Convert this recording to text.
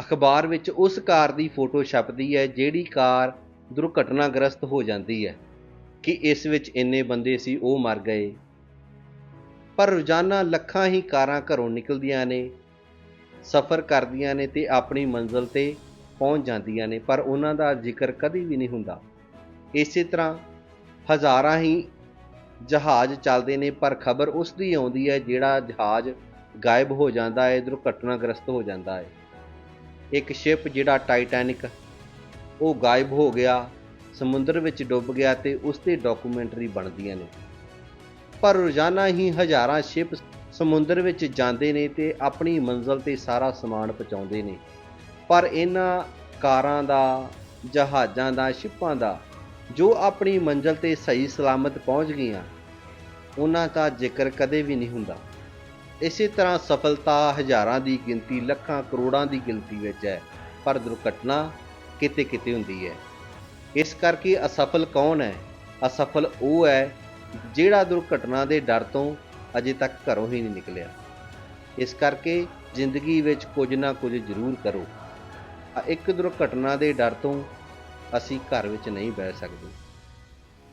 ਅਖਬਾਰ ਵਿੱਚ ਉਸ ਕਾਰ ਦੀ ਫੋਟੋ ਛਪਦੀ ਹੈ, ਜਿਹੜੀ ਕਾਰ ਦੁਰਘਟਨਾਗ੍ਰਸਤ ਹੋ ਜਾਂਦੀ ਹੈ ਕਿ ਇਸ ਵਿੱਚ ਇੰਨੇ ਬੰਦੇ ਸੀ, ਉਹ ਮਰ ਗਏ। ਪਰ ਰੋਜ਼ਾਨਾ ਲੱਖਾਂ ਹੀ ਕਾਰਾਂ ਘਰੋਂ ਨਿਕਲਦੀਆਂ ਨੇ, ਸਫ਼ਰ ਕਰਦੀਆਂ ਨੇ ਤੇ ਆਪਣੀ ਮੰਜ਼ਿਲ ਤੇ ਪਹੁੰਚ ਜਾਂਦੀਆਂ ਨੇ, ਪਰ ਉਹਨਾਂ ਦਾ ਜ਼ਿਕਰ ਕਦੀ ਵੀ ਨਹੀਂ ਹੁੰਦਾ। ਇਸੇ ਤਰ੍ਹਾਂ ਹਜ਼ਾਰਾਂ ਹੀ ਜਹਾਜ਼ ਚੱਲਦੇ ਨੇ, ਪਰ ਖਬਰ ਉਸ ਦੀ ਆਉਂਦੀ ਹੈ, ਜਿਹੜਾ ਜਹਾਜ਼ ਗਾਇਬ ਹੋ ਜਾਂਦਾ ਹੈ, ਦੁਰਘਟਨਾਗ੍ਰਸਤ ਹੋ ਜਾਂਦਾ ਹੈ। ਇੱਕ ਸ਼ਿਪ ਜਿਹੜਾ ਟਾਈਟੈਨਿਕ, ਉਹ ਗਾਇਬ ਹੋ ਗਿਆ, ਸਮੁੰਦਰ ਵਿੱਚ ਡੁੱਬ ਗਿਆ ਤੇ ਉਸ ਤੇ ਡਾਕੂਮੈਂਟਰੀ ਬਣਦੀਆਂ ਨੇ। ਪਰ ਰੋਜ਼ਾਨਾ ਹੀ ਹਜ਼ਾਰਾਂ ਸ਼ਿਪ ਸਮੁੰਦਰ ਵਿੱਚ ਜਾਂਦੇ ਨੇ ਤੇ ਆਪਣੀ ਮੰਜ਼ਿਲ ਤੇ ਸਾਰਾ ਸਮਾਨ ਪਹੁੰਚਾਉਂਦੇ ਨੇ। ਪਰ ਇਹਨਾਂ ਕਾਰਾਂ ਦਾ, ਜਹਾਜ਼ਾਂ ਦਾ, ਸ਼ਿਪਾਂ ਦਾ, ਜੋ ਆਪਣੀ ਮੰਜ਼ਿਲ ਤੇ ਸਹੀ ਸਲਾਮਤ ਪਹੁੰਚ ਗਈਆਂ, ਉਹਨਾਂ ਦਾ ਜ਼ਿਕਰ ਕਦੇ ਵੀ ਨਹੀਂ ਹੁੰਦਾ। ਇਸੇ ਤਰ੍ਹਾਂ ਸਫਲਤਾ ਹਜ਼ਾਰਾਂ ਦੀ ਗਿਣਤੀ, ਲੱਖਾਂ ਕਰੋੜਾਂ ਦੀ ਗਿਣਤੀ ਵਿੱਚ ਹੈ, ਪਰ ਦੁਰਘਟਨਾ ਕਿਤੇ ਕਿਤੇ ਹੁੰਦੀ ਹੈ। ਇਸ ਕਰਕੇ ਅਸਫਲ ਕੌਣ ਹੈ? ਅਸਫਲ ਉਹ ਹੈ ਜਿਹੜਾ ਦੁਰਘਟਨਾ ਦੇ ਡਰ ਤੋਂ ਅਜੇ ਤੱਕ ਘਰੋਂ ਹੀ ਨਹੀਂ ਨਿਕਲਿਆ। ਇਸ ਕਰਕੇ ਜ਼ਿੰਦਗੀ ਵਿੱਚ ਕੁਝ ਨਾ ਕੁਝ ਜ਼ਰੂਰ ਕਰੋ। ਇੱਕ ਦੁਰਘਟਨਾ ਦੇ ਡਰ ਤੋਂ ਅਸੀਂ ਘਰ ਵਿੱਚ ਨਹੀਂ ਬਹਿ ਸਕਦੇ।